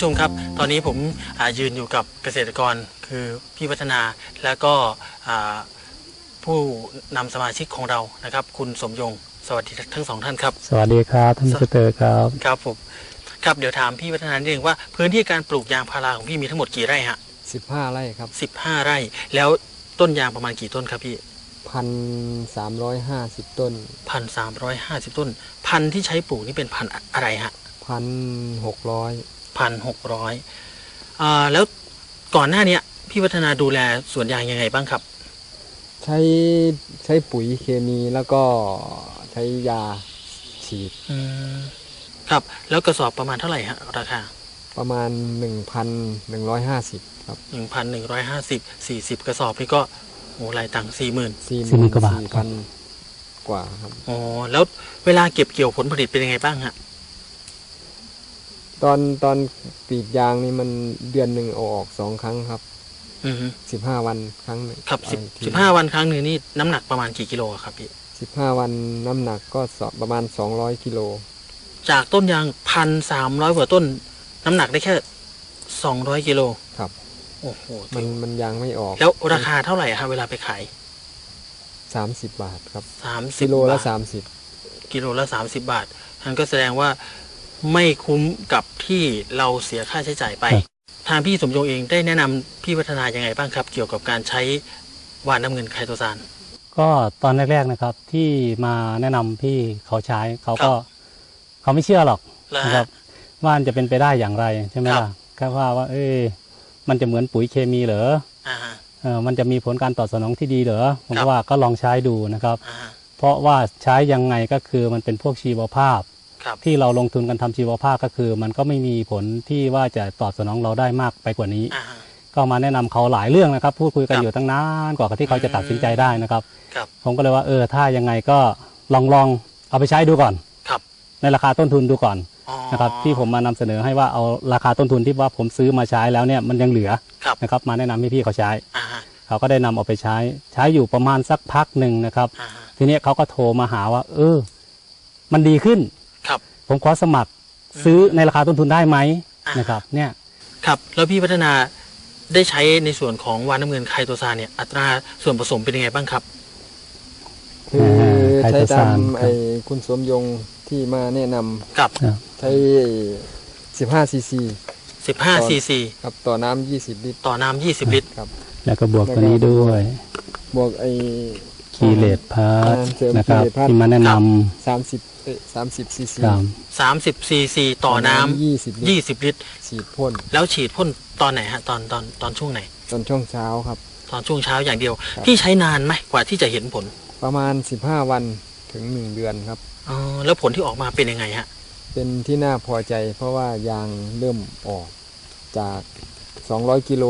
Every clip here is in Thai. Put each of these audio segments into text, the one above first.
ครับคุณผู้ชมครับ ตอนนี้ผมอายืนอยู่กับเกษตรกรคือพี่วัฒนาแล้วก็อ่าผู้นำสมาชิกของเรานะครับ คุณสมยง สวัสดีทั้งสองท่านครับ สวัสดีครับท่านสมิสเตอร์ครับครับผมครับเดี๋ยวถามพี่วัฒนานิดนึงว่าพื้นที่การปลูกยางพาราของพี่มีทั้งหมดกี่ไร่ฮะ15ไร่ครับสิบห้าไร่ แล้วต้นยางประมาณกี่ต้นครับพี่พันสามร้อยห้าสิบต้นพันสามร้อยห้าสิบต้น พันธุ์ที่ใช้ปลูกนี่เป็นพันธุ์อะไรฮะพันหกร้อย พันหกร้อยอ่าแล้วก่อนหน้าเนี้ยพี่วัฒนาดูแลสวนยางยังไงบ้างครับ ใช้ใช้ปุ๋ยเคมีแล้วก็ใช้ยาฉีดอืมครับแล้วกระสอบประมาณเท่าไหร่ฮะราคา ประมาณ 1,150 ครับหนึ่งพันหนึ่งร้อยห้าสิบสี่สิบกระสอบนี่ก็โอ้รายตังค์สี่หมื่น40,000กว่าบาทพันกว่าครับอ๋อแล้วเวลาเก็บเกี่ยวผลผลิตเป็นยังไงบ้างฮะ ตอนตอนกรีดยางนี่มันเดือนหนึ่งเอาออกสองครั้งครับอือฮึ15วันครั้งหนึ่งครับสิบไปทีสิบห้าวันครั้งหนึ่งนี่น้ำหนักประมาณกี่กิโลอะครับพี่15วันน้ำหนักก็สประมาณ200กิโลจากต้นยางพันสามร้อยกว่าต้น น้ำหนักได้แค่สองร้อยกิโลครับ โอ้โหมันมันยางไม่ออกแล้วราคาเท่าไหร่ฮะเวลาไปขาย30บาทครับสามสิบกิโลละบาท30กิโลละ30บาทนั่นก็แสดงว่า ไม่คุ้มกับที่เราเสียค่าใช้จ่ายไปครับทางพี่สมยงเองได้แนะนำพี่วัฒนายังไงบ้างครับ เกี่ยวกับการใช้วานน้ำเงินไคโตซานก็ตอนแรกๆนะครับ ที่มาแนะนำพี่เขาใช้เขาก็ครับเขาไม่เชื่อหรอกแล้วนะครับว่ามันจะเป็นไปได้อย่างไรใช่ไหมครับล่ะแค่ว่าว่า เอ้ยมันจะเหมือนปุ๋ยเคมีเหรออ่าฮะเออมันจะมีผลการตอบสนองที่ดีเหรอผมครับก็ว่าก็ลองใช้ดูนะครับอ่าฮะเพราะว่าใช้ยังไงก็คือมันเป็นพวกชีวภาพครับ ที่เราลงทุนกันทำชีวภาพก็คือ มันก็ไม่มีผลที่ว่าจะตอบสนองเราได้มากไปกว่านี้อ่าฮะก็มาแนะนำเขาหลายเรื่องนะครับ พูดคุยกันครับอยู่ตั้งนานกว่าที่เขาจะตัดสินใจได้นะครับครับผมก็เลยว่าเออถ้ายังไงก็ลองลองเอาไปใช้ดูก่อนครับในราคาต้นทุนดูก่อนอ๋อนะครับที่ผมมานำเสนอให้ว่าเอาราคาต้นทุนที่ว่าผมซื้อมาใช้แล้วเนี่ยมันยังเหลือครับนะครับมาแนะนำให้พี่เขาใช้อ่าฮะเขาก็ได้นำเอาไปใช้ ใช้อยู่ประมาณสักพักหนึ่งนะครับอ่าฮะทีนี้เขาก็โทรมาหาว่า เออ มันดีขึ้น ครับ ผมขอสมัครซื้อในราคาต้นทุนได้ไหมอ่านนะครับ เนี่ยครับแล้วพี่วัฒนาได้ใช้ในส่วนของวานน้ำเงินไคโตซานเนี่ยอัตราส่วนผสมเป็นยังไงบ้างครับ คือไคใช้โตตาซานมครับไอ้คุณสมยงที่มาแนะนำกับใช้15ซีซี15ซีซีครับต่อน้ำ20ลิตรต่อน้ำ20ลิตรครับ แล้วก็บวกตัวนี้ด้วย บวกไอ้ คีเลตพาร์อ่าเสริมนะครับ Keyless Pass ที่มาแนะน30เอ้ย30ซีซีำครับ30ซีซีต่อน้ำ20ลิตร20ลิตร ฉีดพ่น แล้วฉีดพ่นตอนไหนฮะตอนตอนตอนช่วงไหน ตอนช่วงเช้าครับ ตอนช่วงเช้าอย่างเดียวครับพี่ใช้นานไหมกว่าที่จะเห็นผล ประมาณ15วันถึง1เดือนครับอ๋อแล้วผลที่ออกมาเป็นยังไงฮะ เป็นที่น่าพอใจ เพราะว่ายางเริ่มออกจาก200กิโล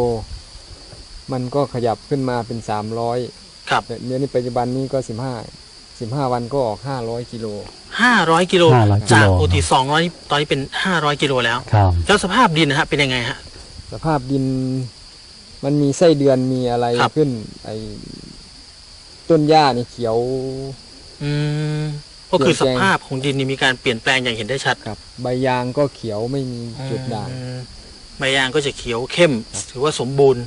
มันก็ขยับขึ้นมาเป็น300 ครับแต่เดี๋ยวนี้ปัจจุบันนี้ก็15 15วันก็ออก500กิโล500กิโล500กิจากโล ปกติ200ตอนนี้เป็น500กิโลแล้วครับแล้วสภาพดินนะฮะเป็นยังไงฮะ สภาพดินมันมีไส้เดือนมีอะไรครับ ขึ้น ไอ้ต้นหญ้านี่เขียว อืมก็คือเปลี่สยนแปลง ภาพของดินนี่มีการเปลี่ยนแปลงอย่างเห็นได้ชัดครับ ใบยางก็เขียวไม่มีจุดด่าง อืมใบยางก็จะเขียวเข้ม ถือว่าสมบูรณ์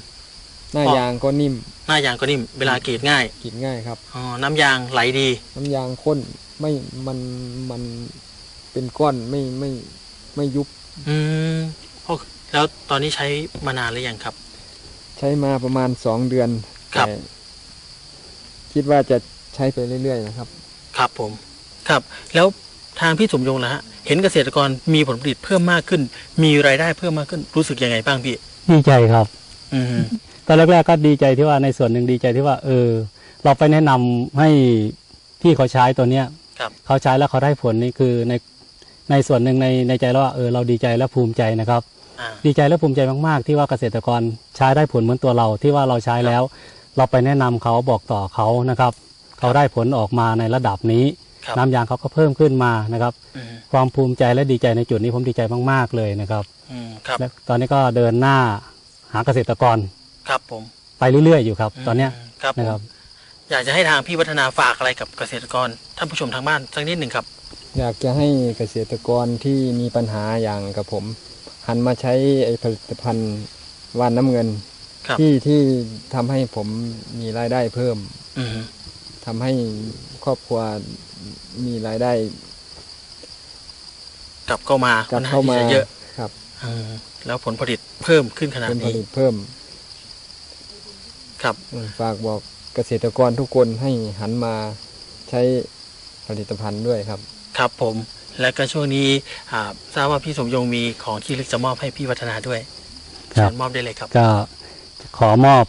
หน้าอ๋อยางก็นิ่ม หน้ายางก็นิ่ม เวลากรีดง่ายกินง่ายครับอ๋อน้ำยางไหลดี น้ำยางข้นไม่มันมันเป็นก้อนไม่ไม่ไม่ยุบ อืมโอ้แล้วตอนนี้ใช้มานานหรือยังครับ ใช้มาประมาณสองเดือนครับแต่คิดว่าจะใช้ไปเรื่อยๆนะครับ ครับผม ครับ แล้วทางพี่สมยงล่ะฮะ เห็นเกษตรกรมีผลผลิตเพิ่มมากขึ้น มีรายได้เพิ่มมากขึ้น รู้สึกยังไงบ้างพี่ ดีใจครับอืม ตอนแรกๆก็ดีใจที่ว่าในส่วนหนึ่งดีใจที่ว่า เออ เราไปแนะนำให้พี่เขาใช้ตัวเนี้ยครับเขาใช้แล้วเขาได้ผลนี่คือในในส่วนหนึ่งในในใจเราว่าเออเราดีใจและภูมิใจนะครับอ่าดีใจและภูมิใจมากๆ ที่ว่าเกษตรกรใช้ได้ผลเหมือนตัวเราที่ว่าเราใช้แล้ว เราไปแนะนำเขาบอกต่อเขานะครับ เขาได้ผลออกมาในระดับนี้ครับน้ำยางเขาก็เพิ่มขึ้นมานะครับอืมความภูมิใจและดีใจในจุดนี้ผมดีใจมาก ๆเลยนะครับอืมครับและตอนนี้ก็เดินหน้า หาเกษตรกรครับผม ไปเรื่อยๆอยู่ครับ ตอนเนี้ยมครับผมนะครับอยากจะให้ทางพี่วัฒนาฝากอะไรกับเกษตรกรท่านผู้ชมทางบ้านสักนิดหนึ่งครับ อยากจะให้เกษตรกรที่มีปัญหาอย่างกับผม หันมาใช้ไอ้ผลิตภัณฑ์วานน้ำเงิน ครับ ที่ที่ทำให้ผมมีรายได้เพิ่มอืมทำให้ครอบครัวมีรายได้ กลับเข้ามากลับเข้ามา ค่อนข้งที่จะเยอะครับอืม แล้วผลผลิตเพิ่มขึ้นขนาดเป็นผนี้ลิตเพิ่ม ครับฝากบอกเกษตรกรทุกคนให้หันมาใช้ผลิตภัณฑ์ด้วยครับ ครับผม และก็ช่วงนี้อ่าทราบว่าพี่สมยงมีของที่ลึกจะมอบให้พี่วัฒนาด้วยครัเชิบญมอบได้เลยครับ ก็ขอมอบ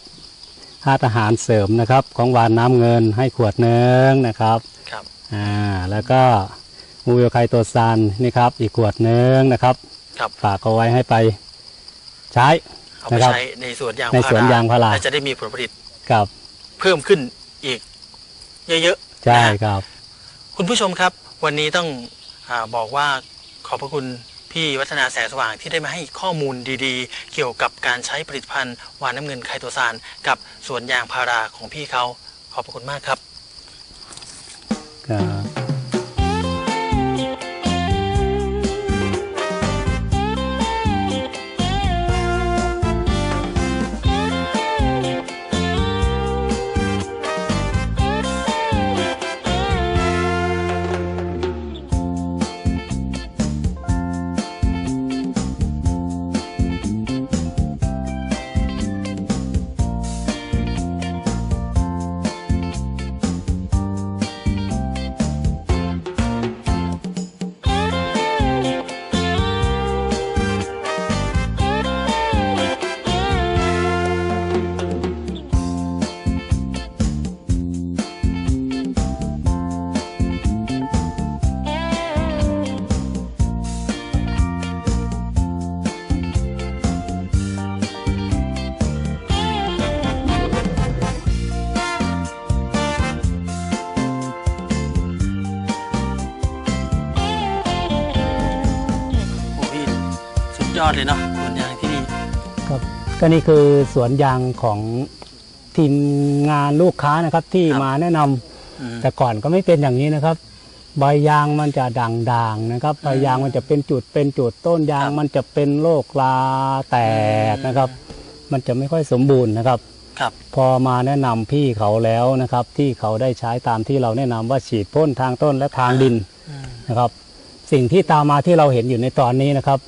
ธาตุอาหารเสริมนะครับ ของหวานน้ำเงินให้ขวดหนึงนะครับครับอ่าแล้วก็มูเวลไคโตซานนี่ครับ อีกขวดหนึงนะครับ ครับฝากเอาไว้ให้ไปใช้เอาไปนะครับ ใช้ในสวนยางในสวนยางพารา และจะได้มีผลผลิตกับเพิ่มขึ้นอีก เยอะๆใช่นะฮะ ครับ คุณผู้ชมครับวันนี้ต้องอาบอกว่าขอบพระคุณพี่วัฒนาแสงสว่างที่ได้มาให้ข้อมูลดีๆ เกี่ยวกับการใช้ผลิตภัณฑ์หวานน้ำเงินไคโตซานกับสวนยางพาราของพี่เขาขอบพระคุณมากครับ ครับ ยอดเลยเนาะสวนยางที่นี่ครับก็นี่คือสวนยางของทีมงานลูกค้านะครับที่ครับมาแนะนำอืมแต่ก่อนก็ไม่เป็นอย่างนี้นะครับใบยางมันจะด่างๆนะครับใบยางมันจะเป็นจุดเป็นจุดต้นยางครับมันจะเป็นโรคลาแตกนะครับ มันจะไม่ค่อยสมบูรณ์นะครับครับ พอมาแนะนำพี่เขาแล้วนะครับ ที่เขาได้ใช้ตามที่เราแนะนำว่าฉีดพ่นทางต้นและทางดินอืมนะครับ สิ่งที่ตามมาที่เราเห็นอยู่ในตอนนี้นะครับ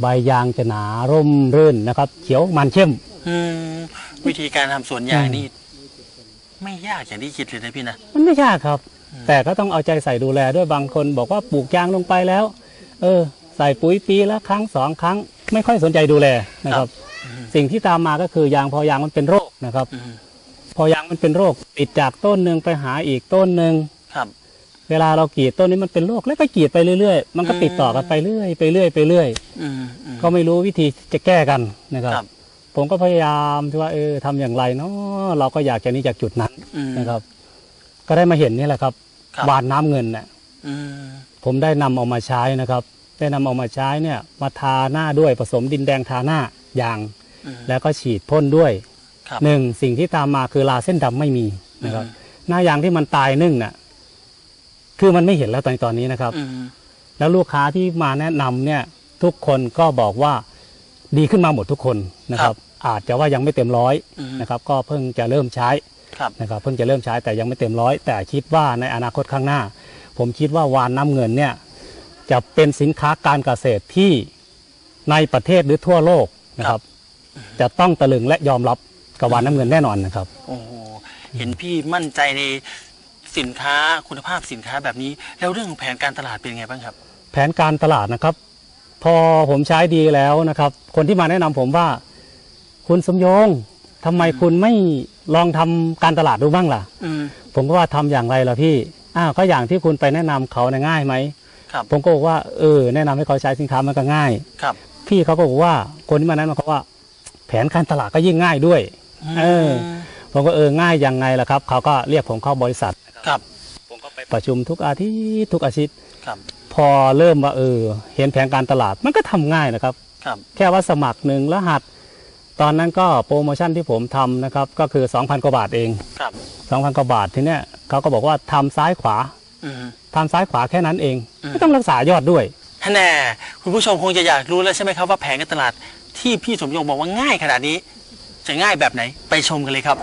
ใบยางจะหนาร่มรื่นนะครับ เขียวมันเข้มอืมวิธีการทำสวนยางอืมนี่ไม่ยากอย่างที่คิดเลยนะพี่นะ มันไม่ยากครับอืมแต่ก็ต้องเอาใจใส่ดูแลด้วยบางคนบอกว่าปลูกยางลงไปแล้ว เออ ใส่ปุ๋ยปีละครั้งสองครั้ง ไม่ค่อยสนใจดูแลนะครับอืมสิ่งที่ตามมาก็คือยางพอยางมันเป็นโรคนะครับ อืมพอยางมันเป็นโรคติดจากต้นหนึ่งไปหาอีกต้นหนึ่ง ครับ เวลาเรากรีดต้นนี้มันเป็นโรคแล้วก็กรีดไปเรื่อยๆ มันก็อืมติดต่อกันไปเรื่อยไปเรื่อยไปเรื่อยอืมอืมก็ไม่รู้วิธีจะแก้กันนะครับครับ ผมก็พยายามที่ว่าเออทำอย่างไรเนาะเราก็อยากจะหนี้จากจุดนั้นอืมนะครับ ก็ได้มาเห็นนี่แหละครับครับหวานน้ำเงินน่ะอืมผมได้นำเอามาใช้นะครับ ได้นำเอามาใช้เนี่ย มาทาหน้าด้วยผสมดินแดงทาหน้ายางอืมแล้วก็ฉีดพ่นด้วยครับหนึ่งสิ่งที่ตามมาคือลาเส้นดำไม่มีนะครับ หน้ายางที่มันตายนึ่งน่ะ คือมันไม่เห็นแล้วตอนตอนนี้นะครับอืมแล้วลูกค้าที่มาแนะนำเนี่ยทุกคนก็บอกว่าดีขึ้นมาหมดทุกคนนะครับ อาจจะว่ายังไม่เต็มร้อยอืมนะครับ ก็เพิ่งจะเริ่มใช้ครับนะครับ เพิ่งจะเริ่มใช้แต่ยังไม่เต็มร้อยแต่คิดว่าในอนาคตข้างหน้า ผมคิดว่าวานน้ำเงินเนี่ยจะเป็นสินค้าการเกษตรที่ในประเทศหรือทั่วโลกนะครับ จะต้องตะลึงและยอมรับกับวานน้ำเงินแน่นอนนะครับโอ้โหเห็นพี่มั่นใจใน สินค้าคุณภาพสินค้าแบบนี้ แล้วเรื่องของแผนการตลาดเป็นไงบ้างครับ แผนการตลาดนะครับ พอผมใช้ดีแล้วนะครับ คนที่มาแนะนำผมว่า คุณสมยงทำไมคุณไม่ลองทำการตลาดดูบ้างล่ะอืมผมก็ว่าทำอย่างไรล่ะพี่อ้าวก็อย่างที่คุณไปแนะนำเขาเนี่ยง่ายไหมครับผมก็บอกว่าเออแนะนำให้เขาใช้สินค้ามันก็ง่ายครับ พี่เขาก็บอกว่าคนที่มาแนะนำเขาว่า แผนการตลาดก็ยิ่งง่ายด้วย เออผมก็เออง่ายยังไงล่ะครับ เขาก็เรียกผมเข้าบริษัท ครับ ผมก็ไปประชุมทุกอาทิตย์ทุกอาทิตย์ครับ พอเริ่มว่าเออ เห็นแผนการตลาดมันก็ทำง่ายนะครับ ครับ แค่ว่าสมัครหนึ่งรหัส ตอนนั้นก็โปรโมชั่นที่ผมทำนะครับ ก็คือ 2,000กว่าบาทเอง ครับ2,000กว่าบาททีเนี้ยเขาก็บอกว่าทำซ้ายขวาอืมทำซ้ายขวาแค่นั้นเองอืมไม่ต้องรักษายอดด้วยแน่คุณผู้ชมคงจะอยากรู้แล้วใช่ไหมครับว่าแผนการตลาดที่พี่สมยงบอกว่าง่ายขนาดนี้ จะง่ายแบบไหนไปชมกันเลยครับ